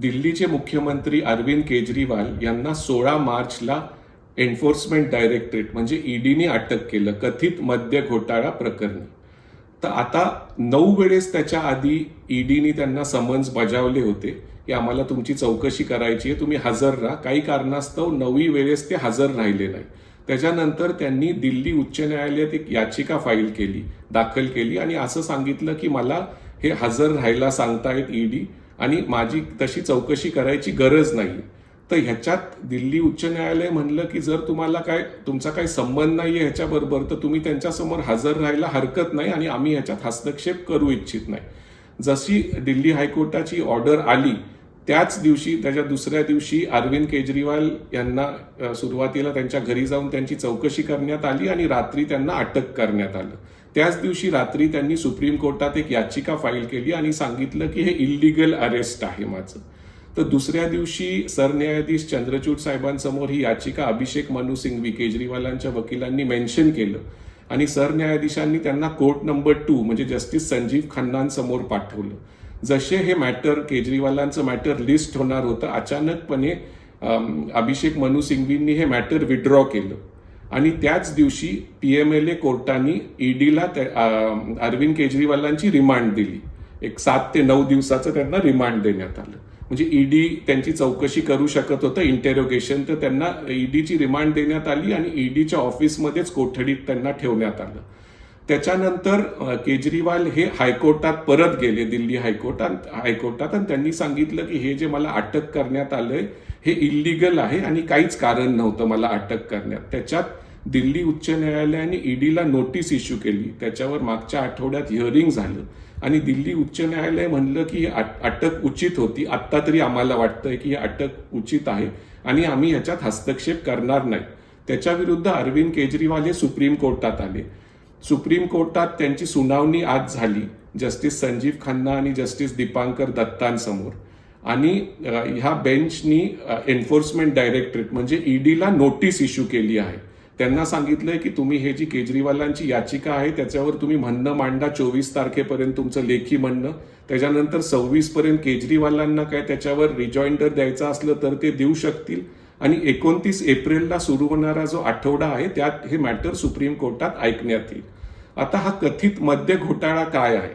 दिल्लीचे मुख्यमंत्री अरविंद केजरीवाल यांना सोळा मार्चला एन्फोर्समेंट डायरेक्टरेट म्हणजे ईडीने अटक केलं कथित मद्य घोटाळा प्रकरणी. तर आता नऊ वेळेस त्याच्या आधी ईडीने त्यांना समन्स बजावले होते. की आम्हाला तुमची चौकशी करायची आहे. तुम्ही हजर राहा. काही कारणास्तव नवी वेळेस ते हजर राहिले नाही. त्याच्यानंतर त्यांनी दिल्ली उच्च न्यायालयात एक याचिका फाईल केली दाखल केली आणि असं सांगितलं की मला हे हजर राहायला सांगतायत ईडी. आणि माझी तशी चौकशी करायची गरज नाही. तर ह्याच्यात दिल्ली उच्च न्यायालय म्हणलं की जर तुम्हाला काय तुमचा काही संबंध नाही आहे ह्याच्याबरोबर तर तुम्ही त्यांच्यासमोर हजर राहायला हरकत नाही आणि आम्ही ह्याच्यात हस्तक्षेप करू इच्छित नाही. जशी दिल्ली हायकोर्टाची ऑर्डर आली त्याच दिवशी त्याच्या दुसऱ्या दिवशी अरविंद केजरीवाल यांना सुरुवातीला त्यांच्या घरी जाऊन त्यांची चौकशी करण्यात आली आणि रात्री त्यांना अटक करण्यात आलं. त्याच दिवशी रात्री त्यांनी सुप्रीम कोर्टात एक याचिका फाईल केली आणि सांगितलं की हे इल्लिगल अरेस्ट आहे माझं. तर दुसऱ्या दिवशी सरन्यायाधीश चंद्रचूड साहेबांसमोर ही याचिका अभिषेक मनु सिंघवी केजरीवालांच्या वकिलांनी मेन्शन केलं. आणि सरन्यायाधीशांनी त्यांना कोर्ट नंबर टू म्हणजे जस्टिस संजीव खन्नांसमोर पाठवलं. जसे हे मॅटर केजरीवालांचं मॅटर लिस्ट होणार होतं अचानकपणे अभिषेक मनु सिंघवींनी हे मॅटर विड्रॉ केलं. आणि त्याच दिवशी पीएमएलए कोर्टाने ईडीला अरविंद केजरीवालांची रिमांड दिली. एक सात ते नऊ दिवसाचं त्यांना रिमांड देण्यात आलं. म्हणजे ईडी त्यांची चौकशी करू शकत होतं इंटेरोगेशन तर त्यांना ईडीची रिमांड देण्यात आली आणि ईडीच्या ऑफिसमध्येच कोठडीत त्यांना ठेवण्यात आलं. त्याच्यानंतर केजरीवाल हे हायकोर्टात परत गेले दिल्ली हायकोर्टात हायकोर्टात आणि त्यांनी सांगितलं की हे जे मला अटक करण्यात आलंय हे इल्लिगल आहे आणि काहीच कारण नव्हतं मला अटक करण्यात. त्याच्यात दिल्ली उच्च न्यायालयाने ईडीला नोटीस इश्यू केली. त्याच्यावर मागच्या आठवड्यात हिअरिंग झालं. आणि दिल्ली उच्च न्यायालय म्हणलं की अटक उचित होती. आत्ता तरी आम्हाला वाटतंय की ही अटक उचित आहे आणि आम्ही ह्याच्यात हस्तक्षेप करणार नाही. त्याच्या विरुद्ध अरविंद केजरीवाल हे सुप्रीम कोर्टात आले. सुप्रीम कोर्टात त्यांची सुनावणी आज झाली. जस्टिस संजीव खन्ना आणि जस्टिस दीपांकर दत्तांसमोर. आणि ह्या बेंचनी एन्फोर्समेंट डायरेक्टरेट म्हणजे ईडीला नोटीस इश्यू केली आहे. त्यांना सांगितलंय की तुम्ही हे जी केजरीवालांची याचिका आहे त्याच्यावर तुम्ही म्हणणं मांडा चोवीस तारखेपर्यंत तुमचं लेखी म्हणणं. त्याच्यानंतर सव्वीस पर्यंत केजरीवालांना काय त्याच्यावर रिजॉइंडर द्यायचं असलं तर ते देऊ शकतील. आणि एकोणतीस एप्रिलला सुरू होणारा जो आठवडा आहे त्यात हे मॅटर सुप्रीम कोर्टात ऐकण्यात येईल. आता हा कथित मद्य घोटाळा काय आहे?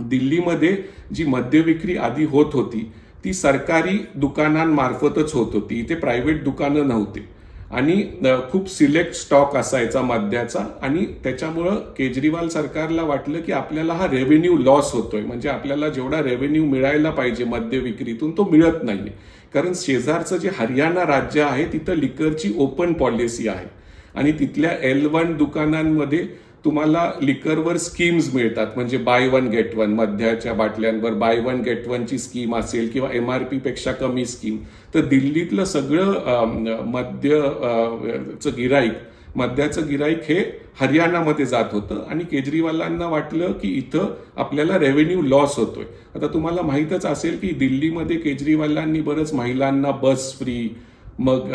दिल्लीमध्ये जी मद्य विक्री आधी होत होती ती सरकारी दुकानांमार्फतच होत होती. इथे प्रायव्हेट दुकानं नव्हते. आणि खूप सिलेक्ट स्टॉक असायचा मद्याचा आणि त्याच्यामुळं केजरीवाल सरकारला वाटलं की आपल्याला हा रेव्हेन्यू लॉस होतोय. म्हणजे आपल्याला जेवढा रेव्हेन्यू मिळायला पाहिजे मद्य विक्रीतून तो मिळत नाही कारण शेजारचं जे हरियाणा राज्य आहे तिथं लिकरची ओपन पॉलिसी आहे. आणि तिथल्या एल वन दुकानांमध्ये तुम्हाला लिकरवर स्कीम्स मिळतात. म्हणजे बाय वन गेट वन मध्याच्या बाटल्यांवर बाय वन गेट वनची स्कीम असेल किंवा एम आरपेक्षा कमी स्कीम तर दिल्लीतलं सगळं अम, मद्य गिराईक मद्याचं गिराईक हे हरियाणामध्ये जात होतं आणि केजरीवालांना वाटलं की इथं आपल्याला रेव्हेन्यू लॉस होतोय. आता तुम्हाला माहीतच असेल की दिल्लीमध्ये केजरीवालांनी बरंच महिलांना बस फ्री मग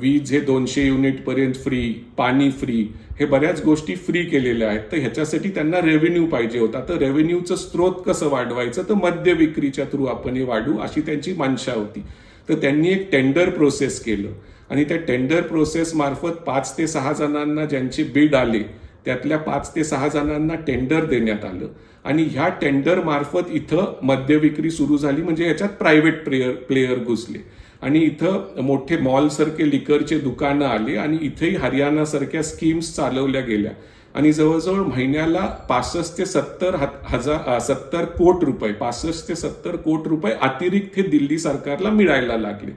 वीज हे दोनशे युनिट पर्यंत फ्री पाणी फ्री हे बऱ्याच गोष्टी फ्री केलेल्या आहेत. तर ह्याच्यासाठी त्यांना रेव्हेन्यू पाहिजे होता. तर रेव्हेन्यूचं स्त्रोत कसं वाढवायचं? तर मद्य विक्रीच्या थ्रू आपण हे वाढू अशी त्यांची मानशा होती. तर त्यांनी एक टेंडर प्रोसेस केलं. आणि त्या टेंडर प्रोसेस मार्फत पाच ते सहा जणांना ज्यांचे बिड आले त्यातल्या पाच ते सहा जणांना टेंडर देण्यात आलं. आणि ह्या टेंडर मार्फत इथं मद्य विक्री सुरू झाली. म्हणजे याच्यात प्रायव्हेट प्लेयर प्लेयर घुसले. आणि इथं मोठे मॉल सारखे लिकरचे दुकानं आले आणि इथेही हरियाणा सारख्या स्कीम्स चालवल्या गेल्या. आणि जवळजवळ महिन्याला पासष्ट ते सत्तर हजार सत्तर कोट रुपये पासष्ट ते सत्तर कोट रुपये अतिरिक्त हे दिल्ली सरकारला मिळायला लागले.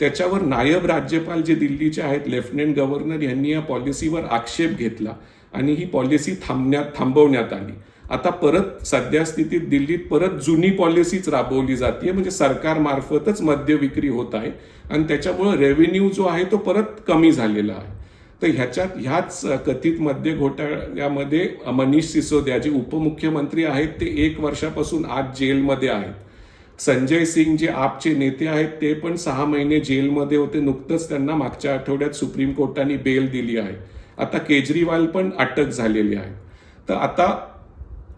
त्याच्यावर नायब राज्यपाल जे दिल्लीचे आहेत लेफ्टनंट गव्हर्नर यांनी या पॉलिसीवर आक्षेप घेतला. आणि ही पॉलिसी थांबण्यात थांबवण्यात आली. आता परत सध्या स्थितीत दिल्लीत परत जुनी पॉलिसीच राबवली जाते म्हणजे सरकारमार्फतच मद्य विक्री होत आहे. आणि त्याच्यामुळे रेव्हेन्यू जो आहे तो परत कमी झालेला आहे. तर ह्याच्यात ह्याच कथित मद्य घोटाळ्यामध्ये मनीष सिसोदिया जे उपमुख्यमंत्री आहेत ते एक वर्षापासून आज जेलमध्ये आहेत. संजय सिंग जे आपचे नेते आहेत ते पण सहा महिने जेलमध्ये होते. नुकतंच त्यांना मागच्या आठवड्यात सुप्रीम कोर्टाने बेल दिली आहे. आता केजरीवाल पण अटक झालेली आहे. तर आता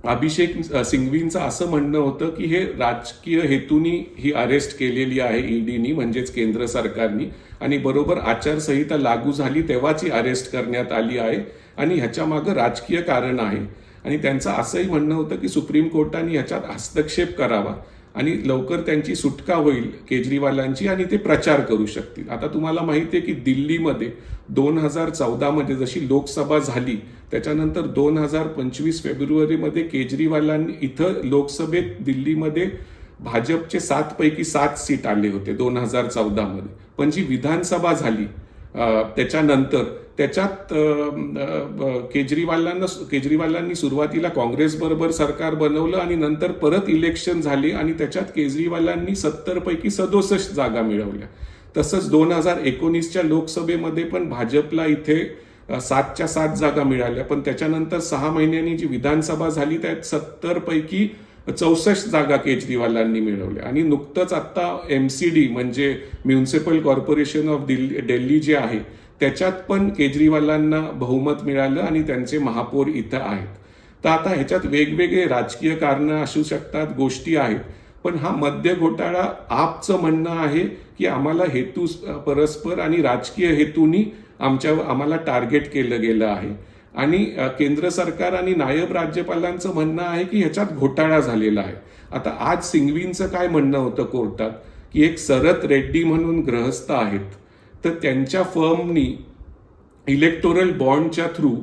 अभिषेक सिंघवींचं असं म्हणणं होतं की हे राजकीय हेतूनी ही अरेस्ट केलेली आहे ईडीनी म्हणजेच केंद्र सरकारनी. आणि बरोबर आचारसंहिता लागू झाली तेव्हाच ही अरेस्ट करण्यात आली आहे. आणि ह्याच्या मागं राजकीय कारण आहे. आणि त्यांचं असंही म्हणणं होतं की सुप्रीम कोर्टाने ह्याच्यात हस्तक्षेप करावा. आणि लवकर त्यांची सुटका होईल केजरीवालांची आणि ते प्रचार करू शकतील. आता तुम्हाला माहिती आहे की दिल्लीमध्ये दोन हजार चौदामध्ये जशी लोकसभा झाली त्याच्यानंतर दोन हजार पंचवीस फेब्रुवारीमध्ये केजरीवालांनी इथं लोकसभेत दिल्लीमध्ये भाजपचे सातपैकी सात सीट आले होते दोन हजार चौदामध्ये पण जी विधानसभा झाली त्याच्यानंतर त्याच्यात केजरीवालांना केजरीवालांनी सुरुवातीला काँग्रेसबरोबर सरकार बनवलं आणि नंतर परत इलेक्शन झाले आणि त्याच्यात केजरीवालांनी सत्तरपैकी सदोसष्ट जागा मिळवल्या. तसंच दोन हजार एकोणीसच्या लोकसभेमध्ये पण भाजपला इथे सातच्या सात जागा मिळाल्या. पण त्याच्यानंतर सहा महिन्यांनी जी विधानसभा झाली त्यात सत्तरपैकी चौसष्ट जागा केजरीवालांनी मिळवल्या. आणि नुकतंच आता एमसीडी म्हणजे municipal corporation of Delhi Delhi जे आहे त्याच्यात पण केजरीवालांना बहुमत मिळालं आणि त्यांचे महापौर इथं आहेत. तर आता ह्याच्यात वेगवेगळे राजकीय कारणं असू शकतात गोष्टी आहेत. पण हा मद्य घोटाळा आपचं म्हणणं आहे की आम्हाला हेतू परस्पर आणि राजकीय हेतूनी आमच्या आम्हाला टार्गेट केलं गेलं आहे. आणि केंद्र सरकार आणि नायब राज्यपालांचं म्हणणं आहे की ह्याच्यात घोटाळा झालेला आहे. आता आज सिंघवींचं काय म्हणणं होतं कोर्टात? की एक सरत रेड्डी म्हणून ग्रहस्थ आहेत. तर त्यांच्या फर्मनी इलेक्टोरल बॉन्डच्या थ्रू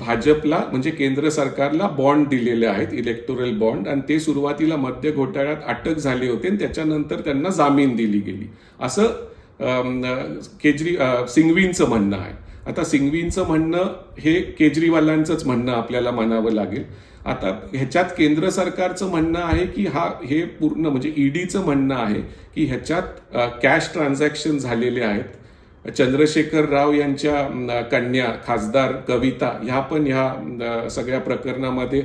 भाजपला म्हणजे केंद्र सरकारला बॉन्ड दिलेले आहेत इलेक्टोरल बॉन्ड. आणि ते सुरुवातीला मद्य घोटाळ्यात अटक झाले होते आणि त्याच्यानंतर त्यांना जामीन दिली गेली. असं केजरी सिंघवींचं म्हणणं आहे. आता सिंघवींचं म्हणणं हे केजरीवालांचंच म्हणणं आपल्याला म्हणावं लागेल. आता ह्याच्यात केंद्र सरकारचं म्हणणं आहे की हा हे पूर्ण म्हणजे ईडीचं म्हणणं आहे की ह्याच्यात कॅश ट्रान्झॅक्शन झालेले आहेत. चंद्रशेखर राव यांच्या कन्या खासदार कविता ह्या पण ह्या सगळ्या प्रकरणामध्ये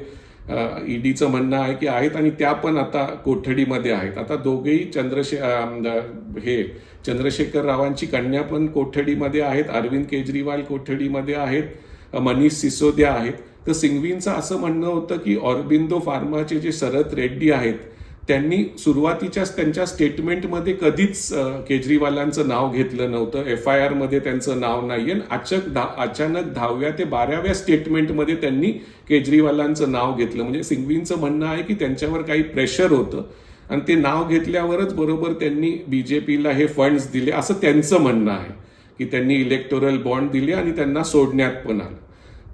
ईडीचं म्हणणं आहे की आहेत आणि त्या पण आता कोठडीमध्ये आहेत. आता दोघेही चंद्रशे म्हणजे हे चंद्रशेखर रावांची कन्या पण कोठडीमध्ये आहेत अरविंद केजरीवाल कोठडीमध्ये आहेत मनीष सिसोदिया आहेत. तर सिंघवींचं असं म्हणणं होतं की ऑरबिंदो फार्माचे जे शरद रेड्डी आहेत त्यांनी सुरुवातीच्याच त्यांच्या स्टेटमेंटमध्ये कधीच केजरीवालांचं नाव घेतलं नव्हतं. एफ आय आरमध्ये त्यांचं नाव नाही आणि अचक धा अचानक दहाव्या ते बाराव्या स्टेटमेंटमध्ये त्यांनी केजरीवालांचं नाव घेतलं. म्हणजे सिंघवींचं म्हणणं आहे की त्यांच्यावर काही प्रेशर होतं. आणि ते नाव घेतल्यावरच बरोबर त्यांनी बीजेपीला हे फंड्स दिले. असं त्यांचं म्हणणं आहे. की त्यांनी इलेक्टोरल बॉन्ड दिले आणि त्यांना सोडण्यात पण आलं.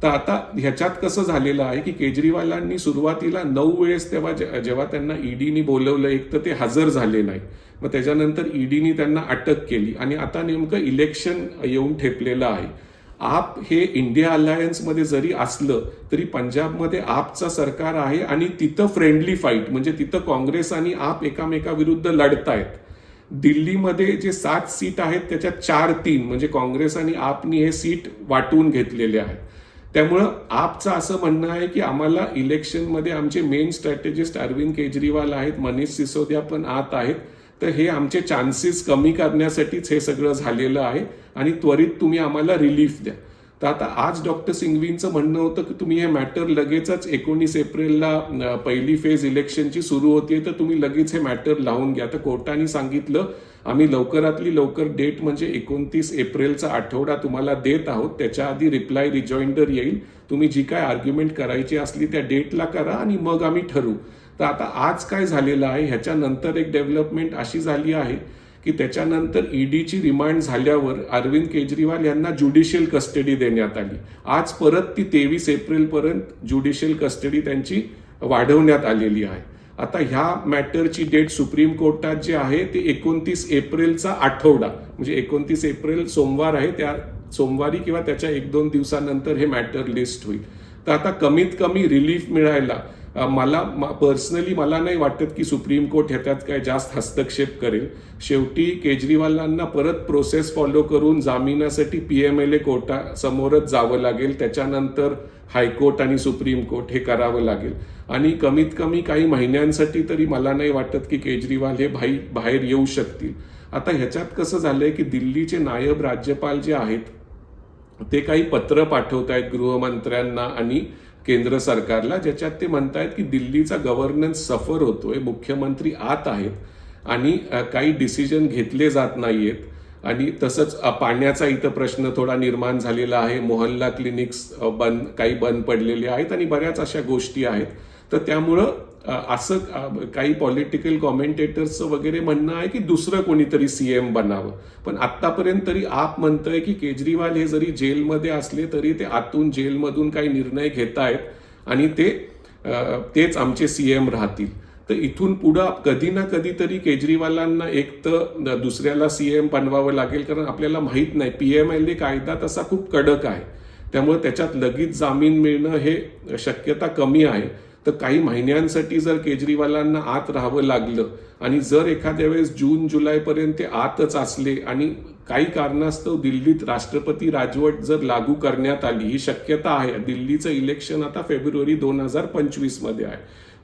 तर आता ह्याच्यात कसं झालेलं आहे की केजरीवालांनी सुरुवातीला नऊ वेळेस तेव्हा जेव्हा त्यांना ईडीनी बोलवलं एक तर ते हजर झाले नाही मग त्याच्यानंतर ईडीनी त्यांना अटक केली. आणि आता नेमकं इलेक्शन येऊन ठेपलेलं आहे. आप हे इंडिया अलायन्समध्ये जरी असलं तरी पंजाबमध्ये आपचं सरकार आहे आणि तिथं फ्रेंडली फाईट म्हणजे तिथं काँग्रेस आणि आप एकामेकाविरुद्ध लढतायत. दिल्लीमध्ये जे सात सीट आहेत त्याच्यात चार तीन म्हणजे काँग्रेस आणि आपनी हे सीट वाटून घेतलेले आहेत. त्यामुळं आपचं असं म्हणणं आहे की आम्हाला इलेक्शनमध्ये आमचे मेन स्ट्रॅटेजिस्ट अरविंद केजरीवाल आहेत मनीष सिसोदिया पण आत आहेत. तर हे आमचे चान्सेस कमी करण्यासाठीच हे सगळं झालेलं आहे. आणि त्वरित तुम्ही आम्हाला रिलीफ द्या. तर आता आज डॉक्टर सिंघवींचं म्हणणं होतं की तुम्ही हे मॅटर लगेचच एकोणीस एप्रिलला पहिली फेज इलेक्शनची सुरू होतीये तर तुम्ही लगेच हे मॅटर लावून घ्या. तर कोर्टाने सांगितलं आम्ही लवकरातली लवकर डेट म्हणजे एकोणतीस एप्रिलचा आठवडा तुम्हाला देत आहोत. त्याच्या आधी रिप्लाय रिजॉइंडर येईल. तुम्ही जी काय आर्ग्युमेंट करायची असली त्या डेटला करा आणि मग आम्ही ठरवू. तर आता आज काय झालेलं आहे? ह्याच्यानंतर एक डेव्हलपमेंट अशी झाली आहे की त्याच्यानंतर ईडीची रिमांड झाल्यावर अरविंद केजरीवाल यांना ज्युडिशियल कस्टडी देण्यात आली. आज परत ती तेवीस एप्रिलपर्यंत ज्युडिशियल कस्टडी त्यांची वाढवण्यात आलेली आहे. आता ह्या मॅटरची डेट सुप्रीम कोर्टात जे आहे ती एकोणतीस एप्रिलचा आठवडा म्हणजे एकोणतीस एप्रिल सोमवार आहे त्या सोमवारी किंवा त्याच्या एक दोन दिवसानंतर हे मॅटर लिस्ट होईल. तर आता कमीत कमी रिलीफ मिळायला मला पर्सनली मला नाही वाटत की सुप्रीम कोर्ट ह्याच्यात काय जास्त हस्तक्षेप करेल. शेवटी केजरीवालांना परत प्रोसेस फॉलो करून जामिनासाठी पीएमएलए कोर्टासमोरच जावं लागेल. त्याच्यानंतर हायकोर्ट आणि सुप्रीम कोर्ट हे करावं लागेल. आणि कमीत कमी काही महिन्यांसाठी तरी मला नाही वाटत की केजरीवाल हे भाई बाहेर येऊ शकतील. आता ह्याच्यात कसं झालंय की दिल्लीचे नायब राज्यपाल जे आहेत ते काही पत्र पाठवत आहेत गृहमंत्र्यांना आणि केंद्र सरकारला ज्याच्यात ते म्हणतायत की दिल्लीचा गव्हर्नन्स सफर होतोय मुख्यमंत्री आत आहेत आणि काही डिसिजन घेतले जात नाहीयेत. आणि तसंच पाण्याचा इथं प्रश्न थोडा निर्माण झालेला आहे. मोहल्ला क्लिनिक्स बंद काही बंद पडलेले आहेत आणि बऱ्याच अशा गोष्टी आहेत. तर त्यामुळं असं काही पॉलिटिकल कॉमेंटेटर्सचं वगैरे म्हणणं आहे की दुसरं कोणीतरी सीएम बनावं. पण आतापर्यंत तरी आप म्हणतंय की केजरीवाल हे जरी जेलमध्ये असले तरी ते आतून जेलमधून काही निर्णय घेत आहेत आणि ते तेच आमचे सीएम राहतील. तर इथून पुढं कधी ना कधीतरी केजरीवालांना एक तर दुसऱ्याला सीएम बनवावं लागेल कारण आपल्याला माहीत नाही. पीएमएलए कायदा तसा खूप कडक आहे. त्यामुळे त्याच्यात लगेच जामीन मिळणं हे शक्यता कमी आहे. तर काही महिन्यांसाठी जर केजरीवालांना आत राहावं लागलं आणि जर एखाद्या वेळेस जून जुलैपर्यंत ते आतच असले आणि काही कारणास्तव दिल्लीत राष्ट्रपती राजवट जर लागू करण्यात आली ही शक्यता आहे. दिल्लीचं इलेक्शन आता फेब्रुवारी दोन हजार पंचवीसमध्ये आहे.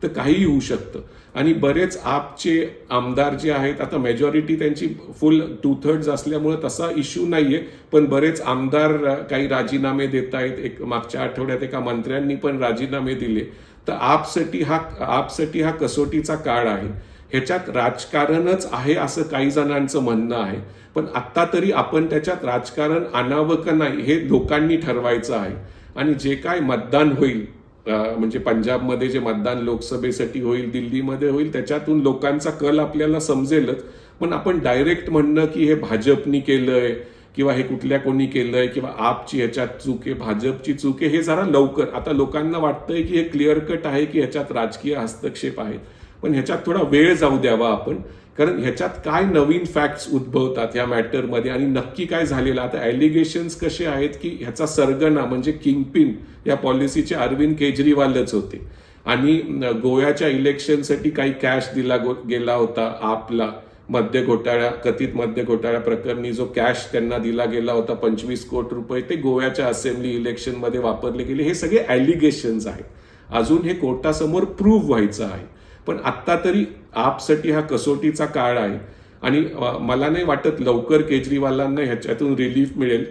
तर काहीही होऊ शकतं. आणि बरेच आपचे आमदार जे आहेत आता मेजॉरिटी त्यांची फुल टू थर्ड्स असल्यामुळे तसा इश्यू नाहीये. पण बरेच आमदार काही राजीनामे देत आहेत एक मागच्या आठवड्यात एका मंत्र्यांनी पण राजीनामे दिले. तर आपसाठी हा आपसाठी हा कसोटीचा काळ आहे. ह्याच्यात राजकारणच आहे असं काही जणांचं म्हणणं आहे. पण आत्ता तरी आपण त्याच्यात राजकारण आणावं का नाही हे लोकांनी ठरवायचं आहे. आणि जे काय मतदान होईल म्हणजे पंजाबमध्ये जे मतदान लोकसभेसाठी होईल दिल्लीमध्ये होईल त्याच्यातून लोकांचा कल आपल्याला समजेलच. पण आपण डायरेक्ट म्हणणं की हे भाजपनी केलंय किंवा हे कुठल्या कोणी केलंय किंवा आपची ह्याच्यात चूक आहे भाजपची चूक आहे हे जरा लवकर. आता लोकांना वाटतंय की हे क्लिअर कट आहे की ह्याच्यात राजकीय हस्तक्षेप आहेत. पण ह्याच्यात थोडा वेळ जाऊ द्यावा आपण. कारण ह्याच्यात काय नवीन फॅक्ट्स उद्भवतात या मॅटरमध्ये आणि नक्की काय झालेलं? आता ॲलिगेशन्स कसे आहेत की ह्याचा सरगना म्हणजे किंगपिन या पॉलिसीचे अरविंद केजरीवालच होते. आणि गोव्याच्या इलेक्शनसाठी काही कॅश दिला गो- गेला होता आपला मद्य घोटाळा कथित मद्य घोटाळ्या प्रकरणी जो कॅश त्यांना दिला गेला होता पंचवीस कोटी रुपये ते गोव्याच्या असेंब्ली इलेक्शनमध्ये वापरले गेले. हे सगळे ॲलिगेशन्स आहेत. अजून हे कोर्टासमोर प्रूव्ह व्हायचं आहे. पण आत्ता तरी आपसाठी हा कसोटीचा काळ आहे. आणि मला नाही वाटत लवकर केजरीवालांना ह्याच्यातून रिलीफ मिळेल.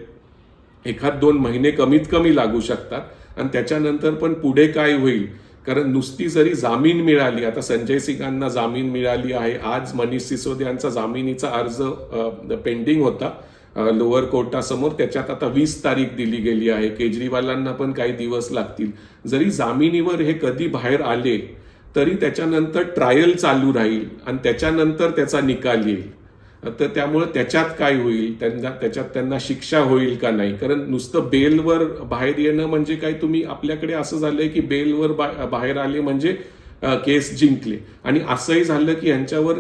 एखाद दोन महिने कमीत कमी लागू शकतात. आणि त्याच्यानंतर पण पुढे काय होईल? कारण नुसती जरी जामीन मिळाली आता संजय सिंगांना जामीन मिळाली आहे. आज मनीष सिसोदियांचा जामिनीचा अर्ज पेंडिंग होता लोअर कोर्टासमोर त्याच्यात आता वीस तारीख दिली गेली आहे. केजरीवालांना पण काही दिवस लागतील. जरी जामिनीवर हे कधी बाहेर आले तरी त्याच्यानंतर ट्रायल चालू राहील आणि त्याच्यानंतर त्याचा निकाल येईल. तर त्यामुळे त्याच्यात काय होईल? त्यांना त्याच्यात त्यांना शिक्षा होईल का नाही? कारण नुसतं बेलवर बाहेर येणं म्हणजे काय? तुम्ही आपल्याकडे असं झालंय की बेलवर बाहेर आले म्हणजे केस जिंकले. आणि असंही झालं की यांच्यावर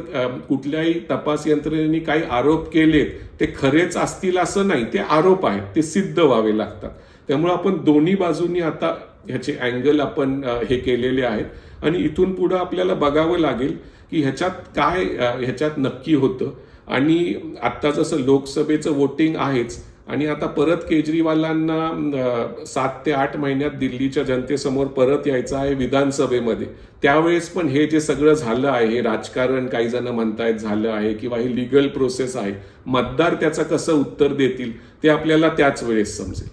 कुठल्याही तपास यंत्रणेने काही आरोप केलेत ते खरेच असतील असं नाही. ते आरोप आहेत. ते सिद्ध व्हावे लागतात. त्यामुळे आपण दोन्ही बाजूनी आता ह्याचे अँगल आपण हे केलेले आहेत. आणि इथून पुढं आपल्याला बघावं लागेल की ह्याच्यात काय ह्याच्यात नक्की होतं. आणि आता जसं लोकसभेचं वोटिंग आहेच आणि आता परत केजरीवालांना सात ते आठ महिन्यात दिल्लीच्या जनतेसमोर परत यायचं आहे विधानसभेमध्ये. त्यावेळेस पण हे जे सगळं झालं आहे हे राजकारण काही जण म्हणतायत झालं आहे किंवा ही लिगल प्रोसेस आहे मतदार त्याचं कसं उत्तर देतील ते आपल्याला त्याच वेळेस समजेल.